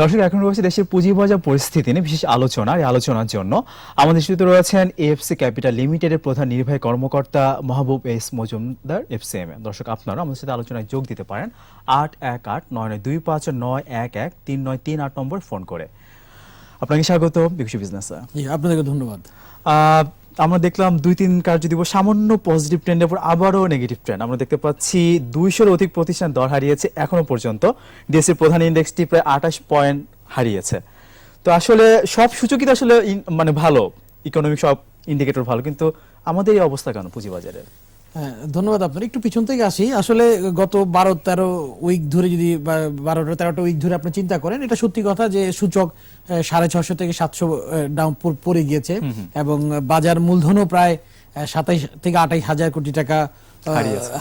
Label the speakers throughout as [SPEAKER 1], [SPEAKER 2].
[SPEAKER 1] দর্শক এখন রয়েছে দেশের পুঁজিবাজার পরিস্থিতি নিয়ে বিশেষ আলোচনা। এই আলোচনার জন্য আমাদের সাথে রয়েছেন এএফসি ক্যাপিটাল লিমিটেডের প্রধান নির্বাহী কর্মকর্তা মাহবুব এস মজুমদার এফসিএম দর্শক আপনারা আমাদের সাথে আলোচনায় যোগ দিতে পারেন আট এক আট নয় নয় দুই পাঁচ নয় এক এক তিন নয় তিন আট নম্বর ফোন করে। আপনাকে স্বাগত বিকশি বিজনেসে
[SPEAKER 2] আপনাদেরকে ধন্যবাদ।
[SPEAKER 1] আমরা দেখলাম দুই তিন কার্য দিবস, সামান্য পজিটিভ ট্রেন্ডের উপর আবারও নেগেটিভ ট্রেন্ড আমরা দেখতে পাচ্ছি দুইশোর অধিক প্রতিষ্ঠান দর হারিয়েছে এখনও পর্যন্ত। ডিএসসির প্রধান ইন্ডেক্সটি প্রায় আঠাশ পয়েন্ট হারিয়েছে। তো আসলে সব সূচকই আসলে মানে ভালো। ইকোনমিক সব ইন্ডিকেটর ভালো। কিন্তু আমাদের এই অবস্থা কেন পুঁজিবাজারের?
[SPEAKER 2] ধন্যবাদ আপনার। একটু পিছন থেকে আসি। আসলে গত বারো তেরো উইক ধরে যদি বারোটা তেরোটা উইক ধরে আপনি চিন্তা করেন এটা সত্যি কথা যে সূচক সাড়ে ছশো থেকে সাতশো ডাউন পড়ে গিয়েছে। এবং বাজার মূলধনও প্রায় সাতাইশ থেকে আঠাইশ হাজার কোটি টাকা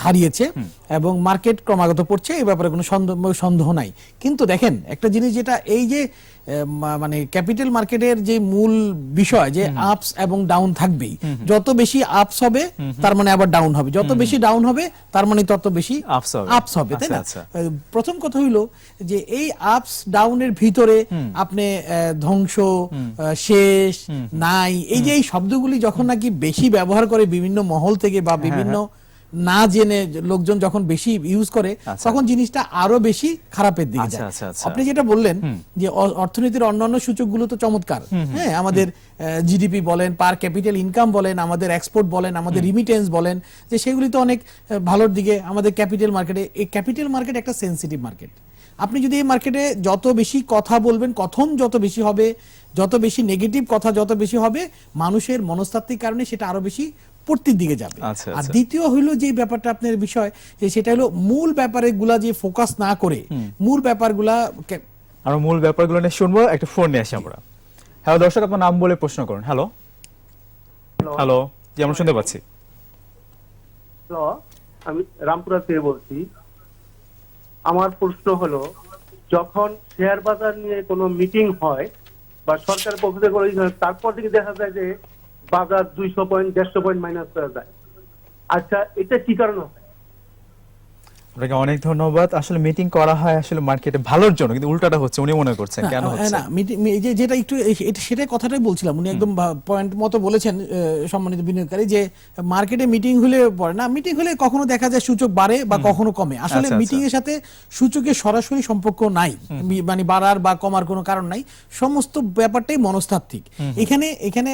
[SPEAKER 2] হারিয়েছে। এবং মার্কেট ক্রমাগত পড়ছে এই ব্যাপারে কোনো সন্দেহ সন্দেহ নাই। কিন্তু দেখেন একটা জিনিস যেটা এই যে মানে ক্যাপিটাল মার্কেটের যে মূল বিষয় যে আপস এবং ডাউন থাকবেই। যত বেশি আপস হবে তার মানে আবার ডাউন হবে। যত বেশি ডাউন হবে তার মানে তত বেশি। আপস হবে। তাই না?
[SPEAKER 1] আচ্ছা, আচ্ছা।
[SPEAKER 2] প্রথম কথা হইল যে এই আপস ডাউনের ভিতরে আপনি ধ্বংস শেষ নাই। এই যে এই শব্দগুলি যখন নাকি বেশি ব্যবহার করে বিভিন্ন মহল থেকে বা বিভিন্ন না জেনে লোকজন যখন বেশি ইউজ করে
[SPEAKER 1] আচ্ছা।
[SPEAKER 2] তখন জিনিসটা আরও বেশি খারাপের দিকে
[SPEAKER 1] আচ্ছা,
[SPEAKER 2] যায়।
[SPEAKER 1] আচ্ছা।
[SPEAKER 2] আপনি যেটা বললেন যে অর্থনীতির অন্যান্য সূচকগুলো তো চমৎকার। হ্যাঁ আমাদের জিডিপি বলেন পার ক্যাপিটাল ইনকাম বলেন আমাদের এক্সপোর্ট বলেন আমাদের রিমিটেন্স বলেন যে সেগুলি তো অনেক ভালোর দিকে আমাদের ক্যাপিটাল মার্কেটে এই ক্যাপিটাল মার্কেট একটা সেন্সিটিভ মার্কেট আপনি যদি এই মার্কেটে যত বেশি কথা বলবেন কথন যত বেশি হবে যত বেশি নেগেটিভ কথা যত বেশি হবে মানুষের মনস্তাত্ত্বিক কারণে সেটা আরও বেশি পড়তির দিকে যাবে।
[SPEAKER 1] আচ্ছা,
[SPEAKER 2] আর
[SPEAKER 1] আচ্ছা।
[SPEAKER 2] দ্বিতীয় হলো যে ব্যাপারটা আপনার বিষয় যে সেটা হলো মূল ব্যাপারে গুলা যে ফোকাস না করে মূল ব্যাপারগুলা
[SPEAKER 1] আমরা মূল ব্যাপারগুলো নিয়ে শুনব একটা ফোন নিয়ে আসি আমরা। হ্যালো দর্শক আপনার নাম বলে প্রশ্ন করুন। হ্যালো। হ্যালো। জি আমরা শুনতে পাচ্ছি।
[SPEAKER 3] হ্যালো আমি রামপুরা থেকে বলছি। আমার প্রশ্ন হলো যখন শেয়ার বাজার নিয়ে কোনো মিটিং হয় বা সরকার পক্ষ থেকে কোনো তারপর থেকে দেখা যায় যে বাজার দুইশো পয়েন্ট দেড়শো পয়েন্ট মাইনাস করা যায়। আচ্ছা এটা কি কারণ হয়
[SPEAKER 1] আপনাকে অনেক ধন্যবাদ। আসলে মিটিং করা হয় আসলে মার্কেটে ভালোর জন্য কিন্তু উল্টাটা হচ্ছে উনি মনে করছেন কেন হচ্ছে?
[SPEAKER 2] না মিটি- যেটা একটু সেটাই কথাটাই বলছিলাম উনি একদম পয়েন্ট মতো বলেছেন সম্মানিত বিনিয়োগকারী যে মার্কেটে মিটিং হলে পরে না মিটিং হলে কখনো দেখা যায় সূচক বাড়ে বা কখনো কমে। আসলে
[SPEAKER 1] আচ্ছা, আচ্ছা।
[SPEAKER 2] মিটিং এর সাথে সূচকের সরাসরি সম্পর্ক নাই মানে বাড়ার বা কমার কোনো কারণ নাই সমস্ত ব্যাপারটাই মনস্তাত্ত্বিক। এখানে এখানে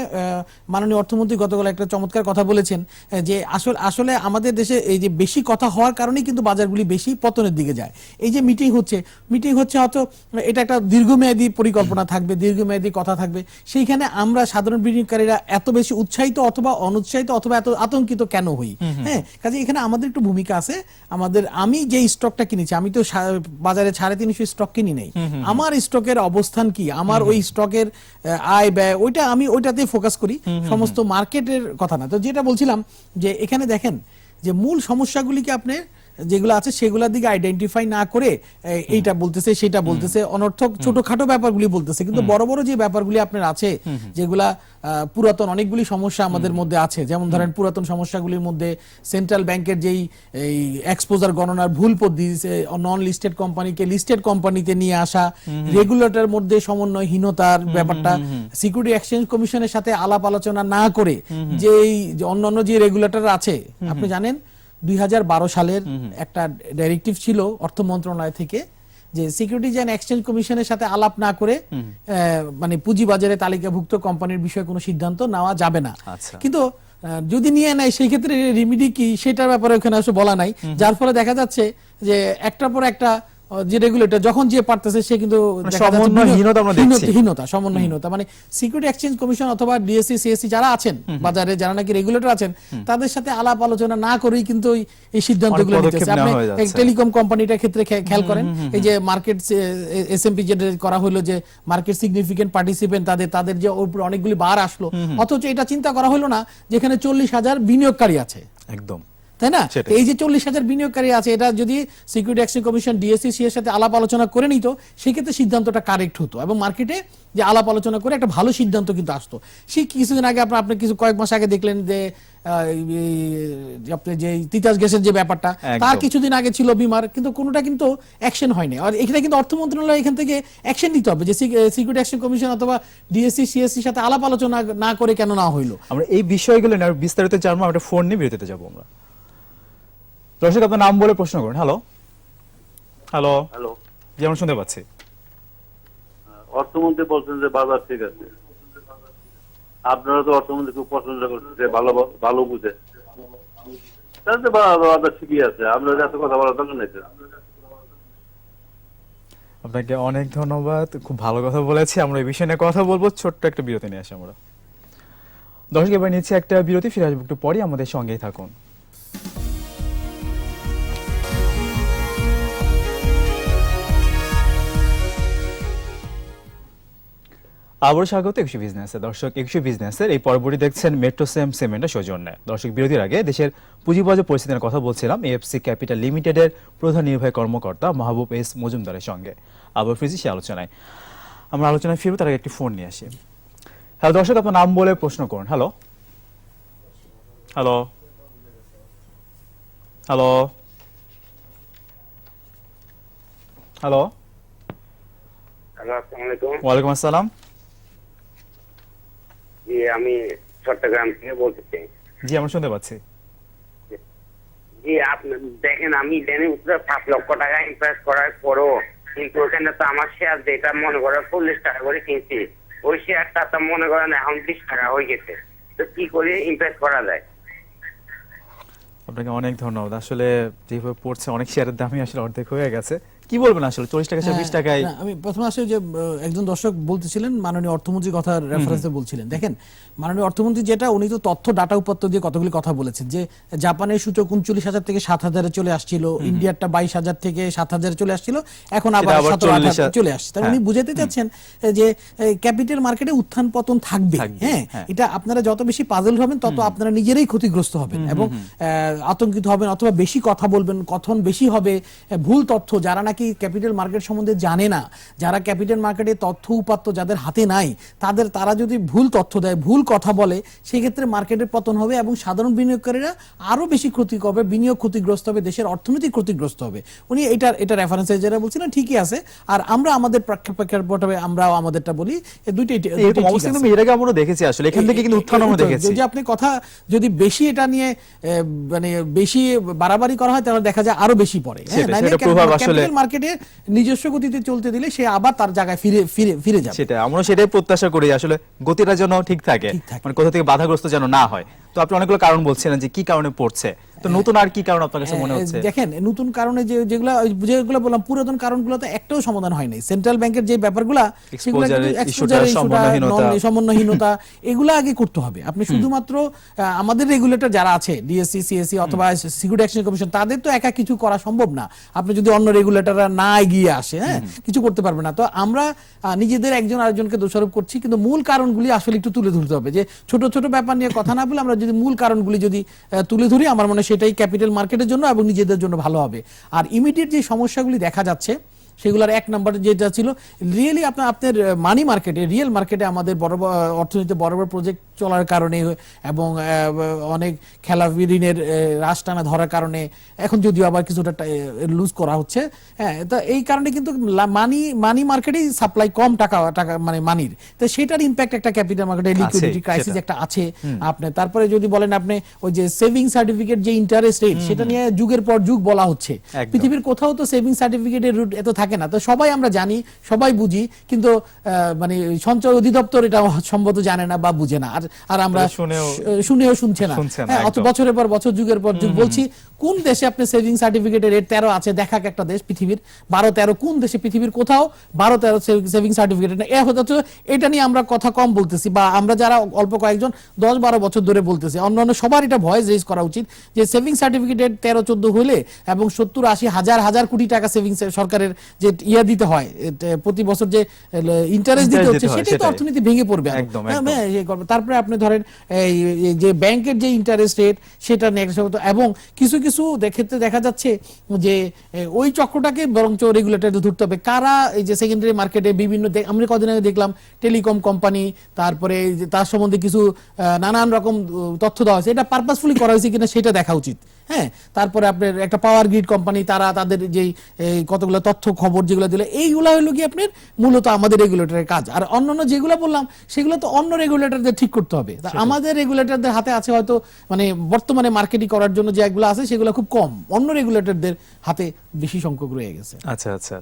[SPEAKER 2] মাননীয় অর্থমন্ত্রী গতকাল একটা চমৎকার কথা বলেছেন যে আসলে আসলে আমাদের দেশে এই যে বেশি কথা হওয়ার কারণেই কিন্তু বাজারগুলি বেশি পতনের দিকে যায়। এই যে মিটিং হচ্ছে মিটিং হচ্ছে হয়তো এটা একটা দীর্ঘমেয়াদী পরিকল্পনা থাকবে দীর্ঘমেয়াদী কথা থাকবে। সেইখানে আমরা সাধারণ বিনিয়োগকারীরা এত বেশি উৎসাহিত অথবা অনুৎসাহিত অথবা এত আতঙ্কিত কেন হই? হ্যাঁ কাজে এখানে আমাদের একটু ভূমিকা আছে। আমাদের আমি যে স্টকটা কিনেছি আমি তো বাজারে সাড়ে তিনশো স্টক কিনি নেই। আমার স্টকের অবস্থান কি? আমার ওই স্টকের আয় ব্যয় ওইটা আমি ওইটাতে ফোকাস করি। সমস্ত মার্কেটের কথা না। তো যেটা বলছিলাম যে এখানে দেখেন যে মূল সমস্যাগুলিকে আপনি যেগুলো আছে সেগুলোর দিকে আইডেন্টিফাই না করে এইটা বলতেছে সেটা বলতেছে। অনর্থক ছোটখাটো ব্যাপারগুলি বলতেছে। কিন্তু বড় বড় যে ব্যাপারগুলি আপনার আছে যেগুলা পুরাতন অনেকগুলি সমস্যা আমাদের মধ্যে আছে। যেমন ধরেন পুরাতন সমস্যাগুলির মধ্যে সেন্ট্রাল ব্যাংকের যেই এই এক্সপোজার গণনার ভুল পদ্ধতি নন লিস্টেড কোম্পানিকে লিস্টেড কোম্পানিতে নিয়ে আসা রেগুলেটর মধ্যে সমন্বয়হীনতার ব্যাপারটা সিকিউরিটি এক্সচেঞ্জ কমিশনের সাথে আলাপ আলোচনা না করে যে এই যে অন্যান্য যে রেগুলেটর আছে আপনি জানেন? দুই সালের একটা ডাইরেক্টিভ ছিল অর্থ মন্ত্রণালয় থেকে যে সিকিউরিটিজ অ্যান্ড এক্সচেঞ্জ কমিশনের সাথে আলাপ না করে মানে পুঁজিবাজারে তালিকাভুক্ত কোম্পানির বিষয়ে কোনো সিদ্ধান্ত নেওয়া যাবে না।
[SPEAKER 1] আচ্ছা।
[SPEAKER 2] কিন্তু যদি নিয়ে নেয় সেই ক্ষেত্রে রিমিডি কি? সেটার ব্যাপারে ওখানে আসলে বলা নাই। যার ফলে দেখা যাচ্ছে যে একটার পর একটা যে রেগুলেটর যখন যে পারতেছে সে কিন্তু
[SPEAKER 1] মানে সমন্বয়হীনতা আমরা দেখছি।
[SPEAKER 2] হীনতা সমন্বয়হীনতা। মানে সিকিউরিটি এক্সচেঞ্জ কমিশন অথবা ডিএসসি সিএসসি যারা আছেন বাজারে যারা নাকি রেগুলেটর আছেন তাদের সাথে আলাপ আলোচনা না করেই কিন্তু এই- সিদ্ধান্তগুলো নিতেছে। আপনি
[SPEAKER 1] যাচ্ছে।
[SPEAKER 2] টেলিকম কোম্পানিটার ক্ষেত্রে খেয়াল করেন এই যে মার্কেট এসএমপি যেটা করা হলো যে মার্কেট সিগনিফিকেন্ট পার্টিসিপেন্ট তাদের তাদের যে উপরে অনেকগুলি বার আসলো অথচ এটা চিন্তা করা হলো না যেখানে চল্লিশ হাজার বিনিয়োগকারী আছে।
[SPEAKER 1] একদম।
[SPEAKER 2] তাই না? এই যে চল্লিশ হাজার বিনিয়োগকারী আছে এটা যদি সিকিউরিটি এক্সচেঞ্জ কমিশন ডিএসসি এর সাথে আলাপ আলোচনা করে নিত সেক্ষেত্রে সিদ্ধান্তটা কারেক্ট হতো। এবং মার্কেটে যে আলাপ আলোচনা করে একটা ভালো সিদ্ধান্ত কিন্তু আসতো। সেই কিছুদিন আগে আপনার আপনি কিছু কয়েক মাস আগে দেখলেন যে আপনি যে তিতাস গ্যাসের যে ব্যাপারটা তার কিছুদিন আগে ছিল বিমার কিন্তু কোনোটা কিন্তু অ্যাকশন হয়নি। আর এখানে কিন্তু অর্থ মন্ত্রণালয় এখান থেকে অ্যাকশন নিতে হবে যে সিকিউরিটি অ্যাকশন কমিশন অথবা ডিএসসি সিএসসির সাথে আলাপ আলোচনা না করে কেন না হইল?
[SPEAKER 1] আমরা এই বিষয়গুলো নিয়ে বিস্তারিত জানব আমরা ফোন নিয়ে বিরতিতে যাব আমরা। দর্শক আপনার নাম বলে প্রশ্ন করুন। হ্যালো হ্যালো
[SPEAKER 4] হ্যালো
[SPEAKER 1] জি আমরা শুনতে পাচ্ছি।
[SPEAKER 4] অর্থমন্ত্রী বলছেন যে বাজার ঠিক আছে। আপনারা তো অর্থমন্ত্রী খুব পছন্দ করছেন যে ভালো ভালো বুঝে। তাহলে তো বাজার ঠিকই আছে। আপনার এত কথা বলার দরকার নেই
[SPEAKER 1] আপনাকে অনেক ধন্যবাদ। খুব ভালো কথা বলেছি। আমরা এই বিষয় নিয়ে কথা বলব। ছোট্ট একটা বিরতি নিয়ে আসি আমরা। দর্শক এবার নিচ্ছে একটা বিরতি। ফিরে আসব একটু পরে আমাদের সঙ্গেই থাকুন। আবার স্বাগত একুশে বিজনেসে দর্শক একুশে বিজনেসের এই পর্বটি দেখছেন মেট্রো সেম সিমেন্টের সৌজন্যে। দর্শক বিরতির আগে দেশের পুঁজিবাজার পরিস্থিতির কথা বলছিলাম এএফসি ক্যাপিটাল লিমিটেডের প্রধান নির্বাহী কর্মকর্তা মাহবুব এস মজুমদারের সঙ্গে। আবার ফিরছি সে আলোচনায়। আমরা আলোচনায় ফিরবো তার আগে একটি ফোন নিয়ে আসি। হ্যালো দর্শক আপনার নাম বলে প্রশ্ন করুন। Hello. Hello. Hello. Hello.
[SPEAKER 5] Hello আসসালামু আলাইকুম।
[SPEAKER 1] ওয়ালাইকুম আসসালাম।
[SPEAKER 5] জি আমি চট্টগ্রাম থেকে বলতেছি
[SPEAKER 1] জি আমরা শুনতে পাচ্ছি।
[SPEAKER 5] জি আপনি দেখেন আমি পাঁচ লক্ষ টাকা ইনভেস্ট করার পরও কিন্তু ওখানে তো আমার শেয়ার যেটা মনে করেন চল্লিশ টাকা করে কিনছি ওই শেয়ারটা তো মনে করেন এখন বিশ টাকা হয়ে গেছে। তো কি করে ইনভেস্ট করা যায়?
[SPEAKER 1] আপনাকে অনেক ধন্যবাদ। আসলে যেভাবে পড়ছে অনেক শেয়ারের দামই আসলে অর্ধেক হয়ে গেছে। কি বলবেন আসলে? চল্লিশ টাকা বিশ টাকায়
[SPEAKER 2] হ্যাঁ, না, আমি প্রথমে আসলে যে একজন দর্শক বলতেছিলেন মাননীয় অর্থমন্ত্রী কথা রেফারেন্সে বলছিলেন। দেখেন মাননীয় অর্থমন্ত্রী যেটা উনি তো তথ্য ডাটা উপাত্ত দিয়ে কতগুলি কথা বলেছেন যে জাপানের সূচক উনচল্লিশ হাজার থেকে সাত হাজারে চলে আসছিল ইন্ডিয়ারটা বাইশ হাজার থেকে সাত হাজারে চলে আসছিল এখন আবার সতেরো
[SPEAKER 1] 40
[SPEAKER 2] চলে আসছে। তার উনি
[SPEAKER 1] হ্যাঁ।
[SPEAKER 2] বুঝাতে চাচ্ছেন যে ক্যাপিটাল মার্কেটে উত্থান পতন থাকবে। হ্যাঁ
[SPEAKER 1] হ্যাঁ।
[SPEAKER 2] এটা আপনারা যত বেশি পাজল হবেন তত আপনারা নিজেরাই ক্ষতিগ্রস্ত হবেন এবং আতঙ্কিত হবেন অথবা বেশি কথা বলবেন কথন বেশি হবে ভুল তথ্য যারা নাকি ক্যাপিটাল মার্কেট সম্বন্ধে জানে না? যারা ক্যাপিটাল মার্কেটে তথ্য উপাত্ত যাদের হাতে নাই তাদের তারা যদি ভুল তথ্য দেয় ভুল কথা বলে সেই ক্ষেত্রে মার্কেটের পতন হবে এবং সাধারণ বিনিয়োগকারীরা আরও বেশি ক্ষতি করবে বিনিয়োগ ক্ষতিগ্রস্ত হবে দেশের অর্থনীতি ক্ষতিগ্রস্ত হবে। উনি এটা এটা রেফারেন্সে যেটা বলছিলেন ঠিকই আছে। আর আমরা আমাদের প্রেক্ষাপটে আমরাও আমাদেরটা বলি দুইটাই
[SPEAKER 1] এর আগে আমরা দেখেছি আসলে এখান থেকে কিন্তু উত্থান আমরা দেখেছি।
[SPEAKER 2] যদি আপনি কথা যদি বেশি এটা নিয়ে মানে বেশি বাড়াবাড়ি করা হয় তাহলে দেখা যায় আরও বেশি পড়ে। হ্যাঁ,
[SPEAKER 1] প্রভাব আসলে-
[SPEAKER 2] মার্কেটে নিজস্ব গতিতে চলতে দিলে সে আবার তার জায়গায় ফিরে ফিরে ফিরে যাবে।
[SPEAKER 1] সেটা আমরা সেটাই প্রত্যাশা করি আসলে গতিটা যেন ঠিক থাকে। মানে কোথা থেকে বাধাগ্রস্ত যেন না হয়। তো আপনি অনেকগুলো কারণ বলছিলেন যে কি কারণে পড়ছে। তো নতুন আর কি কারণ আপনার কাছে মনে হচ্ছে?
[SPEAKER 2] দেখেন নতুন কারণে যে যেগুলো যেগুলো বললাম পুরাতন কারণগুলো তো একটাও সমাধান হয় নাই। সেন্ট্রাল ব্যাংকের যে ব্যাপারগুলা সেগুলো
[SPEAKER 1] সমন্বয়হীনতা।
[SPEAKER 2] এগুলো আগে করতে হবে। আপনি শুধুমাত্র আমাদের রেগুলেটর যারা আছে ডিএসসি সিএসসি অথবা সিকিউরিটি এক্সচেঞ্জ কমিশন তাদের তো একা কিছু করা সম্ভব না। আপনি যদি অন্য রেগুলেটররা না এগিয়ে আসে হ্যাঁ কিছু করতে পারবে না। তো আমরা নিজেদের একজন আরেকজনকে দোষারোপ করছি কিন্তু মূল কারণগুলি আসলে একটু তুলে ধরতে হবে। যে ছোট ছোট ব্যাপার নিয়ে কথা না বলে আমরা যদি মূল কারণগুলি যদি তুলে ধরি আমার মনে হয় সেটাই ক্যাপিটাল মার্কেটের জন্য এবং নিজেদের জন্য ভালো হবে। আর ইমিডিয়েট যে সমস্যাগুলি দেখা যাচ্ছে, সেগুলোর এক নম্বর যেটা ছিল রিয়েলি আপনার আপনার মানি মার্কেটে রিয়েল মার্কেটে আমাদের বড় অর্থনীতিতে বড় বড় প্রজেক্ট চলার কারণে এবং অনেক খেলা ঋণের রাশ টানা ধরার কারণে এখন যদিও আবার কিছুটা লুজ করা হচ্ছে। হ্যাঁ তো এই কারণে কিন্তু মানি মানি মার্কেটেই সাপ্লাই কম টাকা টাকা মানে মানির তো সেটার ইম্প্যাক্ট একটা ক্যাপিটাল মার্কেটে লিকুইডিটি ক্রাইসিস। একটা আছে আপনার। তারপরে যদি বলেন আপনি ওই যে সেভিং সার্টিফিকেট যে ইন্টারেস্ট রেট সেটা নিয়ে যুগের পর যুগ বলা হচ্ছে। পৃথিবীর কোথাও তো সেভিং সার্টিফিকেটের রুট এত থাকে না। তো সবাই আমরা জানি সবাই বুঝি কিন্তু আহ, মানে সঞ্চয় অধিদপ্তর এটা সম্ভবত জানে না বা বুঝে না। আর আর আমরা
[SPEAKER 1] শুনেও-
[SPEAKER 2] শুনেও শুনছে না।
[SPEAKER 1] শুনছে না,
[SPEAKER 2] হ্যাঁ, অত বছরের পর বছর যুগের পর যুগ বলছি কোন দেশে আপনি সেভিং সার্টিফিকেটের রেট তেরো আছে? দেখাক একটা দেশ পৃথিবীর। বারো তেরো কোন দেশে পৃথিবীর কোথাও বারো তেরো সেভিং সার্টিফিকেট এ হচ্ছে এটা নিয়ে আমরা কথা কম বলতেছি বা আমরা যারা অল্প কয়েকজন দশ বারো বছর ধরে বলতেছি অন্যান্য সবার এটা ভয়েস রেজ করা উচিত যে সেভিং সার্টিফিকেটের তেরো চোদ্দ হলে এবং সত্তর আশি হাজার হাজার কোটি টাকা সেভিংস সরকারের যে ইয়া দিতে হয় প্রতি বছর যে ইন্টারেস্ট দিতে হচ্ছে সেটাই তো অর্থনীতি ভেঙে পড়বে
[SPEAKER 1] একদম,
[SPEAKER 2] হ্যাঁ। হ্যাঁ, ইয়ে। তারপরে আপনি ধরেন এই এই যে ব্যাংকের যে ইন্টারেস্ট রেট সেটা নেক্সট এবং কিছু কিছু ক্ষেত্রে দেখা যাচ্ছে যে ওই চক্রটাকে বরঞ্চ রেগুলেটর ধরতে হবে। কারা এই যে সেকেন্ডারি মার্কেটে বিভিন্ন আমরা কদিন আগে দেখলাম টেলিকম কোম্পানি তারপরে তার সম্বন্ধে কিছু নানান রকম তথ্য দেওয়া হয়েছে। এটা পারপাসফুলি করা হয়েছে কিনা সেটা দেখা উচিত। হ্যাঁ তারপরে আপনার একটা পাওয়ার গ্রিড কোম্পানি তারা তাদের যেই কতগুলো তথ্য খবর যেগুলো দিলে এইগুলো হলো কি আপনার মূলত আমাদের রেগুলেটরের কাজ। আর অন্যান্য যেগুলো বললাম সেগুলো তো অন্য রেগুলেটরদের ঠিক করতে হবে। তা আমাদের রেগুলেটরদের হাতে আছে হয়তো মানে বর্তমানে মার্কেটিং করার জন্য যে এগুলো আছে সেগুলো খুব কম। অন্য রেগুলেটরদের হাতে বেশি সংখ্যক রয়ে গেছে।
[SPEAKER 1] আচ্ছা আচ্ছা।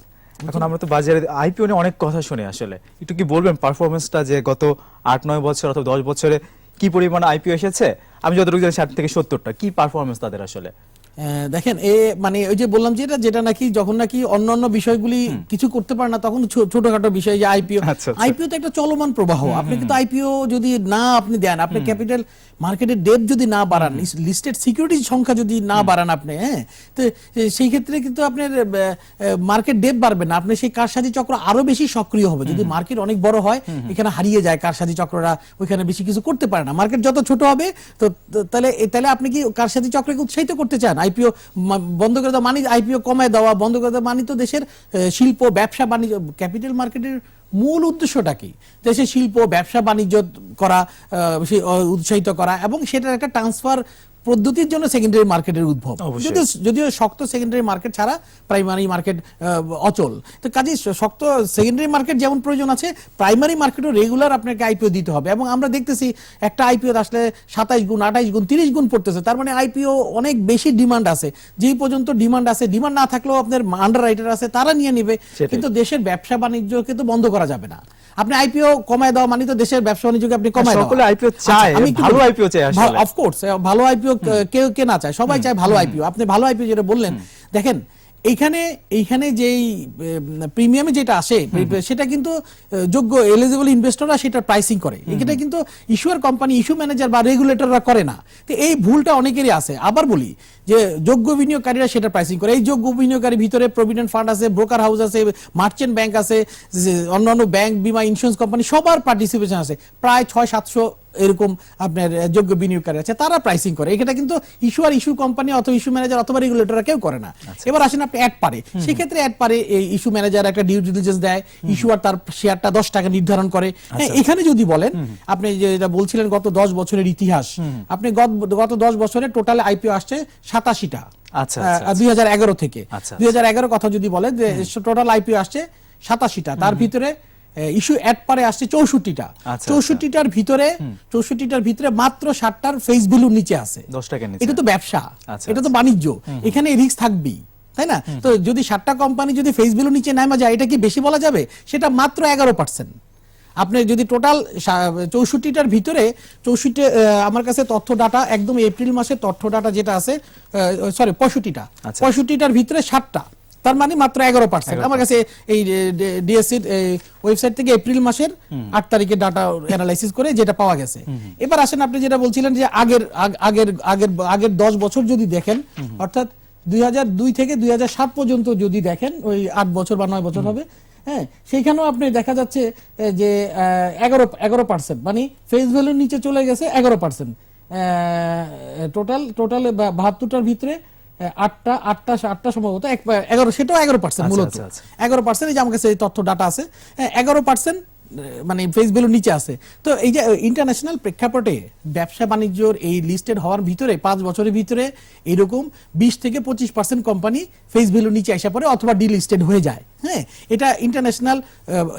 [SPEAKER 1] এখন আমরা তো বাজারে আইপিও নিয়ে অনেক কথা শুনি আসলে। একটু কি বলবেন পারফরমেন্সটা যে গত আট নয় বছর অথবা দশ বছরে কি পরিমাণে আইপিও এসেছে? আমি যতটুকু জানি ষাট থেকে সত্তরটা। কি পারফরমেন্স তাদের আসলে?
[SPEAKER 2] দেখেন এ মানে ওই যে বললাম যেটা যেটা নাকি যখন নাকি অন্য অন্য বিষয়গুলি কিছু করতে পারে না তখন ছোটখাটো বিষয় যে আইপিও
[SPEAKER 1] আচ্ছা, আচ্ছা।
[SPEAKER 2] আইপিও তো একটা চলমান প্রবাহ। আপনি কিন্তু আইপিও যদি না আপনি দেন আপনি ক্যাপিটাল মার্কেটের ডেপ যদি না বাড়ান লিস্টেড সিকিউরিটি সংখ্যা যদি না বাড়ান আপনি হ্যাঁ তো সেই ক্ষেত্রে কিন্তু আপনার মার্কেট ডেপ বাড়বে না। আপনি সেই কারসাজি চক্র আরও বেশি সক্রিয় হবে। যদি মার্কেট অনেক বড় হয় এখানে হারিয়ে যায় কারসাজি চক্ররা ওইখানে বেশি কিছু করতে পারে না। মার্কেট যত ছোট হবে তো তো তাহলে তাহলে আপনি কি কারসাজি চক্রকে উৎসাহিত করতে চান? আইপিও বন্ধ করে দেওয়া মানে আইপিও কমায় দেওয়া বন্ধ করে দেওয়া মানে তো দেশের শিল্প ব্যবসা বাণিজ্য ক্যাপিটাল মার্কেটের মূল উদ্দেশ্যটা কি? দেশে শিল্প ব্যবসা বাণিজ্য করা উৎসাহিত করা এবং সেটার একটা ট্রান্সফার পদ্ধতির জন্য সেকেন্ডারি মার্কেটের উদ্ভব। যদিও যদিও শক্ত সেকেন্ডারি মার্কেট ছাড়া প্রাইমারি মার্কেট অচল। তো কাজে শক্ত সেকেন্ডারি মার্কেট যেমন প্রয়োজন আছে প্রাইমারি মার্কেটও রেগুলার আপনাকে আইপিও দিতে হবে। এবং আমরা দেখতেছি একটা আইপিও আসলে সাতাইশ গুণ আঠাইশ গুণ তিরিশ গুণ পড়তেছে। তার মানে আইপিও অনেক বেশি ডিমান্ড আছে। যেই পর্যন্ত ডিমান্ড আছে ডিমান্ড না থাকলেও আপনার আন্ডার রাইটার আছে তারা নিয়ে নেবে। কিন্তু দেশের ব্যবসা বাণিজ্যকে তো বন্ধ করা যাবে না। আপনি আইপিও কমায় দেওয়া মানে তো দেশের ব্যবসা বাণিজ্যকে আপনি কমায়
[SPEAKER 1] সকলে আইপিও চায়, ভালো আইপিও চাই আসলে।
[SPEAKER 2] অফকোর্স ভালো আইপিও কেউ কে না চায় সবাই চায় ভালো আইপিও আপনি ভালো আইপিও যেটা বললেন দেখেন এইখানে এইখানে যেই প্রিমিয়ামে যেটা আসে সেটা কিন্তু যোগ্য এলিজিবল ইনভেস্টররা সেটা প্রাইসিং করে। এটা কিন্তু ইস্যুয়ার কোম্পানি ইস্যু ম্যানেজার বা রেগুলেটররা করে না। তো এই ভুলটা অনেকেরই আছে। আবার বলি যে যোগ্য বিনিয়োগকারীরা সেটা প্রাইসিং করে। এই যোগ্য বিনিয়োগকারী ভিতরে প্রভিডেন্ট ফান্ড আছে ব্রোকার হাউস আছে মার্চেন্ট ব্যাংক আছে অন্যান্য ব্যাংক বিমা ইন্স্যুরেন্স কোম্পানি সবার পার্টিসিপেশন আছে। প্রায় ছয় সাতশো এরকম আপনার যোগ্য বিনিয়োগকারী আছে তারা প্রাইসিং করে। এটা কিন্তু ইস্যু আর ইস্যু কোম্পানি অথবা ইস্যু ম্যানেজার অথবা রেগুলেটররা কেউ করে না। এবার আসেন আপনি অ্যাড পারে সেক্ষেত্রে অ্যাড পারে এই ইস্যু ম্যানেজার একটা ডিউ ডিলিজেন্স দেয় ইস্যু আর তার শেয়ারটা দশ টাকা নির্ধারণ করে। হ্যাঁ এখানে যদি বলেন আপনি যে যেটা বলছিলেন গত দশ বছরের ইতিহাস আপনি গত- গত দশ বছরে টোটাল আইপিও আসছে সাতাশিটা
[SPEAKER 1] আচ্ছা, আচ্ছা,
[SPEAKER 2] দুই হাজার এগারো থেকে।
[SPEAKER 1] আচ্ছা,
[SPEAKER 2] দুই হাজার এগারো কথা যদি বলেন যে টোটাল আইপিও আসছে সাতাশিটা। তার ভিতরে ইস্যু অ্যাড পারে আসছে চৌষট্টিটা।
[SPEAKER 1] আচ্ছা।
[SPEAKER 2] চৌষট্টিটার ভিতরে চৌষট্টিটার ভিতরে মাত্র ষাটটার ফেস ভ্যালু নিচে আছে। এটা তো ব্যবসা।
[SPEAKER 1] আচ্ছা,
[SPEAKER 2] এটা তো বাণিজ্য। এখানে রিস্ক থাকবেই তাই না? তো যদি ষাটটা কোম্পানি যদি ফেস ভ্যালু নিচে নামা যায় এটা কি বেশি বলা যাবে? সেটা মাত্র এগারো পার্সেন্ট আপনি যদি টোটাল চৌষট্টিটার ভিতরে চৌষট্টি আমার কাছে তথ্য ডাটা একদম এপ্রিল মাসের তথ্য ডাটা যেটা আছে সরি পঁয়ষট্টিটা।
[SPEAKER 1] আচ্ছা।
[SPEAKER 2] পঁয়ষট্টিটার ভিতরে ষাটটা। তার মানে মাত্র এগারো পার্সেন্ট আমার কাছে এই ডিএসসির ওয়েবসাইট থেকে এপ্রিল মাসের আট তারিখের ডাটা অ্যানালাইসিস করে যেটা পাওয়া গেছে। এবার আসেন আপনি যেটা বলছিলেন যে আগের আগের আগের আগের দশ বছর যদি দেখেন অর্থাৎ দুই থেকে দুই হাজার সাত পর্যন্ত যদি দেখেন ওই আট বছর বা নয় বছর হবে হ্যাঁ সেইখানেও আপনি দেখা যাচ্ছে যে এগারো এগারো পার্সেন্ট মানে ফেস ভ্যালুর নিচে চলে গেছে এগারো পার্সেন্ট টোটাল টোটাল বাহাত্তরটার ভিতরে আটটা আটটা আটটা সম্ভবত এগারো সেটাও এগারো পার্সেন্ট
[SPEAKER 1] আচ্ছা,
[SPEAKER 2] মূলত।
[SPEAKER 1] আচ্ছা, আচ্ছা।
[SPEAKER 2] এগারো পার্সেন্ট এই যে আমার কাছে এই তথ্য ডাটা আছে এগারো পার্সেন্ট মানে ফেস ভ্যালু নিচে আছে। তো এই যে ইন্টারন্যাশনাল প্রেক্ষাপটে ব্যবসা বাণিজ্যর এই লিস্টেড হওয়ার ভিতরে পাঁচ বছরের ভিতরে এরকম বিশ থেকে পঁচিশ পার্সেন্ট কোম্পানি ফেস ভ্যালু নিচে আসা পরে অথবা ডিলিস্টেড হয়ে যায়। হ্যাঁ এটা ইন্টারন্যাশনাল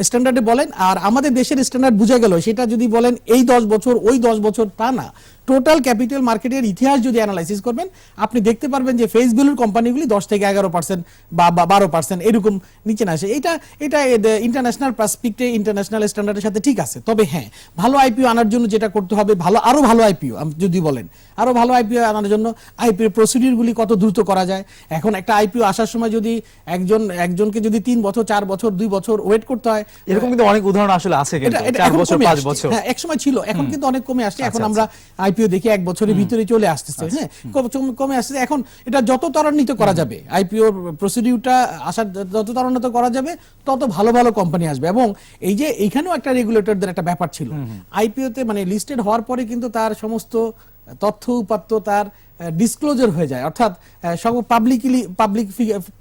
[SPEAKER 2] স্ট্যান্ডার্ডে বলেন আর আমাদের দেশের স্ট্যান্ডার্ড বুঝে গেল সেটা যদি বলেন এই দশ বছর ওই দশ বছর তা না। টোটাল ক্যাপিটাল মার্কেটের ইতিহাস যদি অ্যানালাইসিস করবেন আপনি দেখতে পারবেন যে ফেস ভ্যালুর কোম্পানিগুলি দশ থেকে এগারো পার্সেন্ট বা বারো পার্সেন্ট এরকম নিচে না আসে। এটা এটা ইন্টারন্যাশনাল পার্সপেক্টে ইন্টারন্যাশনাল স্ট্যান্ডার্ডের সাথে ঠিক আছে। তবে হ্যাঁ ভালো আইপিও আনার জন্য যেটা করতে হবে ভালো আরও ভালো আইপিও যদি বলেন আরও ভালো আইপিও আনার জন্য আইপিও প্রসিডিউরগুলি কত দ্রুত করা যায়? এখন একটা আইপিও আসার সময় যদি একজন একজনকে যদি তিন বছর চার বছর দুই বছর ওয়েট করতে হয়
[SPEAKER 1] এরকম কিন্তু অনেক উদাহরণ আসলে আছে কিন্তু
[SPEAKER 2] এটা- এটা
[SPEAKER 1] চার বছর
[SPEAKER 2] কমে
[SPEAKER 1] পাঁচ বছর।
[SPEAKER 2] হ্যাঁ, এক সময় ছিল এখন কিন্তু অনেক কমে আসছে। এখন
[SPEAKER 1] আচ্ছা,
[SPEAKER 2] আমরা আইপিও দেখি এক বছরের ভিতরে চলে আসতেছে
[SPEAKER 1] আচ্ছা।
[SPEAKER 2] হ্যাঁ কম- আসছে এখন এটা যত ত্বরান্বিত করা যাবে আইপিও প্রসিডিউরটা আসার যত ত্বরান্বিত করা যাবে তত ভালো ভালো কোম্পানি আসবে। এবং এই যে এইখানেও একটা রেগুলেটরদের একটা ব্যাপার ছিল। আইপিওতে মানে লিস্টেড হওয়ার পরে কিন্তু তার সমস্ত তথ্য উপাত্ত তার ডিসক্লোজার হয়ে যায়। অর্থাৎ সব পাবলিকলি পাবলিক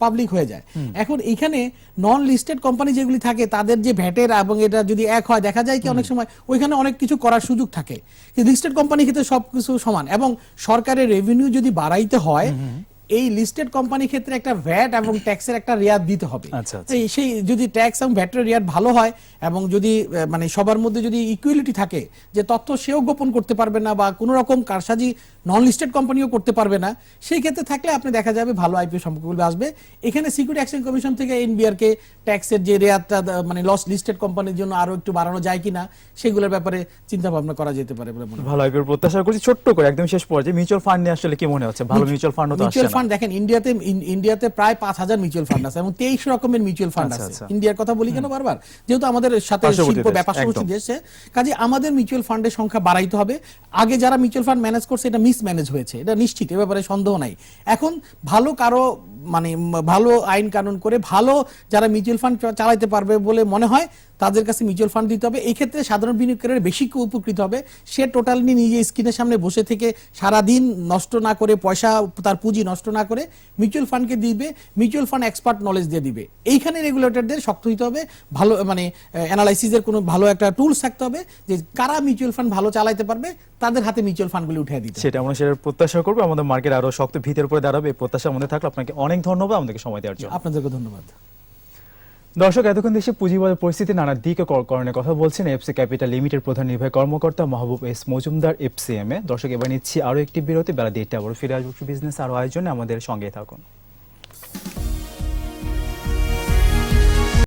[SPEAKER 2] পাবলিক হয়ে যায়। এখন এখানে নন লিস্টেড কোম্পানি যেগুলি থাকে তাদের যে ভ্যাটের এবং এটা যদি এক হয় দেখা যায় কি অনেক সময় ওইখানে অনেক কিছু করার সুযোগ থাকে। লিস্টেড কোম্পানি ক্ষেত্রে সবকিছু সমান এবং সরকারের রেভিনিউ যদি বাড়াইতে হয় এই লিস্টেড কোম্পানির ক্ষেত্রে একটা ভ্যাট এবং ট্যাক্সের একটা রেয়াত দিতে হবে।
[SPEAKER 1] আচ্ছা, আচ্ছা।
[SPEAKER 2] সেই যদি ট্যাক্স এবং ভ্যাটের রেয়াত ভালো হয় এবং যদি মানে সবার মধ্যে যদি ইকুয়ালিটি থাকে যে তথ্য সেও গোপন করতে পারবে না বা কোনো রকম কারসাজি নন লিস্টেড কোম্পানিও করতে পারবে না সেই ক্ষেত্রে থাকলে আপনি দেখা যাবে ভালো আইপিও সম্পর্কগুলো আসবে। এখানে সিকিউরিটি এক্সচেঞ্জ কমিশন থেকে এনবিআর কে ট্যাক্সের যে রেয়াতটা মানে লস লিস্টেড কোম্পানির জন্য আরও একটু বাড়ানো যায় কিনা সেগুলোর ব্যাপারে চিন্তা ভাবনা করা যেতে পারে বলে মনে হয়।
[SPEAKER 1] ভালো আইপিওর প্রত্যাশা করছি। ছোট্ট করে একদম শেষ পর্যায়ে মিউচুয়াল ফান্ড নিয়ে আসলে কি মনে হচ্ছে? ভালো মিউচুয়াল ফান্ড তো আসছে না।
[SPEAKER 2] ফান্ড দেখেন ইন্ডিয়াতে ইন্ডিয়াতে প্রায় পাঁচ হাজার মিউচুয়াল ফান্ড আছে এবং তেইশ রকমের মিউচুয়াল ফান্ড
[SPEAKER 1] আচ্ছা,
[SPEAKER 2] আছে।
[SPEAKER 1] আচ্ছা।
[SPEAKER 2] ইন্ডিয়ার কথা বলি কেন বারবার? যেহেতু আমাদের সাথে শিল্প ব্যাপার
[SPEAKER 1] সমষ্টি
[SPEAKER 2] দেশে কাজে আমাদের মিউচুয়াল ফান্ডের সংখ্যা বাড়াইতে হবে। আগে যারা মিউচুয়াল ফান্ড ম্যানেজ করছে এটা মিস ম্যানেজ হয়েছে। এটা নিশ্চিত এ ব্যাপারে সন্দেহ নাই। এখন ভালো কারও মানে ভালো আইন কানুন করে ভালো যারা মিউচুয়াল ফান্ড চালাইতে পারবে বলে মনে হয়, তাদের কাছে মিউচুয়াল ফান্ড দিতে হবে। এই ক্ষেত্রে সাধারণ বিনিয়োগকারীরা বেশি উপকৃত হবে। সে টোটালি নিজে স্ক্রিনের সামনে বসে থেকে সারাদিন নষ্ট না করে, পয়সা তার পুঁজি নষ্ট না করে মিউচুয়াল ফান্ডকে দিবে মিউচুয়াল ফান্ড এক্সপার্ট নলেজ দিয়ে দিবে। এইখানে রেগুলেটরদের শক্ত হইতে হবে। ভালো মানে অ্যানালাইসিসের কোনো ভালো একটা টুলস থাকতে হবে যে কারা মিউচুয়াল ফান্ড ভালো চালাইতে পারবে, তাদের হাতে মিউচুয়াল ফান্ডগুলি উঠে দিতে
[SPEAKER 1] সেটা আমরা সেটার প্রত্যাশা করব। আমাদের মার্কেট আরও শক্ত ভিতের উপরে দাঁড়াবে। এই প্রত্যাশা আমাদের থাকলে আপনাকে অনেক ধন্যবাদ আমাদেরকে সময় দেওয়ার জন্য।
[SPEAKER 2] আপনাদেরকে ধন্যবাদ।
[SPEAKER 1] দর্শক এতক্ষণ দেশে পুঁজিবাজার পরিস্থিতি নানা দিক করণের কথা বলছেন এফসি ক্যাপিটাল লিমিটেড প্রধান নির্বাহী কর্মকর্তা মাহবুব এস মজুমদার এফসিএম এ। দর্শক এবার নিচ্ছি আরও একটি বিরতি বেলা দেড়টা আবার ফিরে আসব বিজনেস আরও আয়োজনে আমাদের সঙ্গে থাকুন।